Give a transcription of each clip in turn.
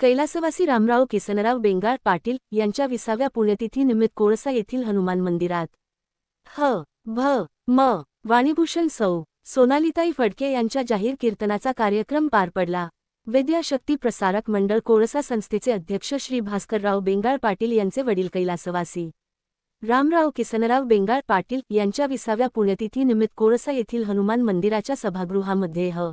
कैलासवासी रामराव किसनराव बेंगाळ पाटील यांच्या विसाव्या पुण्यतिथी निमित्त कोळसा येथील हनुमान मंदिरात. ह भ म वाणीभूषण सौ सोनालीताई फडके यांच्या जाहीर कीर्तनाचा कार्यक्रम पार पडला. विद्याशक्ती प्रसारक मंडळ कोळसा संस्थेचे अध्यक्ष श्री भास्करराव बेंगाळ पाटील यांचे वडील कैलासवासी. रामराव किसनराव बेंगाळ पाटील यांच्या विसाव्या पुण्यतिथी निमित्त कोळसा येथील हनुमान मंदिराच्या सभागृहामध्ये ह.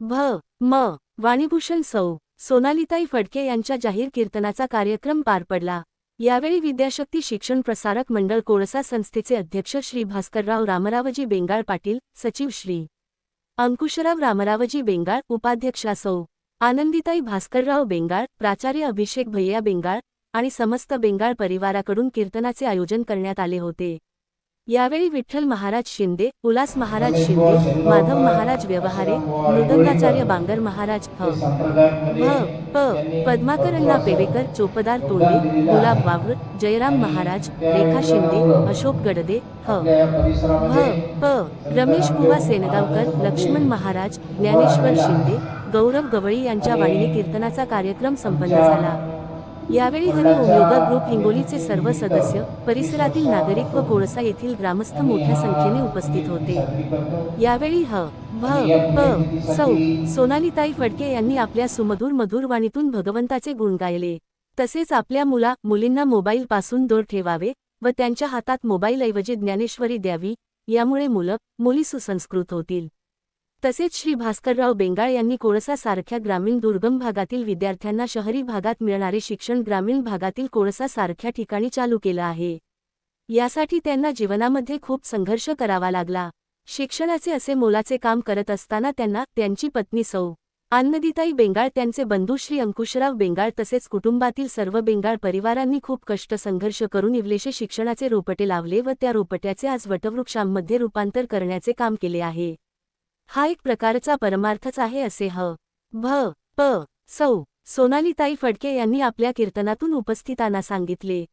भ म वाणीभूषण सौ सोनालीताई फडके यांच्या जाहीर कीर्तनाचा कार्यक्रम पार पडला. यावेळी विद्याशक्ती शिक्षण प्रसारक मंडळ कोळसा संस्थेचे अध्यक्ष श्री भास्करराव रामरावजी बेंगाळ पाटील सचिव श्री अंकुशराव रामरावजी बेंगाळ उपाध्यक्षा सौ आनंदीताई भास्करराव बेंगाळ प्राचार्य अभिषेक भैया बेंगाळ आणि समस्त बेंगाळ परिवाराकडून कीर्तनाचे आयोजन करण्यात आले होते. यावेळी विठ्ठल महाराज शिंदे उल्हास महाराज शिंदे माधव महाराज व्यवहारे मृदंगाचार्य बांगर महाराज ह. भ प पद्माकरण्णा पेवेकर चोपदार तोंडे गुलाब वावर जयराम महाराज रेखा शिंदे अशोक गडदे ह. ह प रमेश बुवा सेनगावकर लक्ष्मण महाराज ज्ञानेश्वर शिंदे गौरव गवळी यांच्या वाणीने कीर्तनाचा कार्यक्रम संपन्न झाला. यावेळी हरिओम योगा ग्रुप हिंगोलीचे सर्व सदस्य परिसरातील नागरिक व कोळसा येथील ग्रामस्थ मोठ्या संख्येने उपस्थित होते. यावेळी ह भ प सौ सोनालीताई फडके यांनी आपल्या सुमधुर मधुर वाणीतून भगवंताचे गुण गायले. तसेच आपल्या मुला मुलींना मोबाईल पासून दूर ठेवावे व त्यांच्या हातात मोबाईलऐवजी ज्ञानेश्वरी द्यावी यामुळे मुलं मुली सुसंस्कृत होतील. तसेच श्री भास्करराव बेंगाळ यांनी कोळसासारख्या ग्रामीण दुर्गम भागातील विद्यार्थ्यांना शहरी भागात मिळणारे शिक्षण ग्रामीण भागातील कोळसा-सारख्या ठिकाणी चालू केलं आहे. यासाठी त्यांना जीवनामध्ये खूप संघर्ष करावा लागला. शिक्षणाचे असे मोलाचे काम करत असताना त्यांना त्यांची पत्नी सौ. आनंदिताई बेंगाळ त्यांचे बंधू श्री अंकुशराव बेंगाळ तसेच कुटुंबातील सर्व बेंगाळ परिवारांनी खूप कष्ट संघर्ष करून इवलेशे शिक्षणाचे रोपटे लावले व त्या रोपट्याचे आज वटवृक्षांमध्ये रूपांतर करण्याचे काम केले आहे. हा एक प्रकारचा परमार्थच आहे असे ह भ प सौ. सोनालीताई फडके यांनी आपल्या कीर्तनातून उपस्थितांना सांगितले.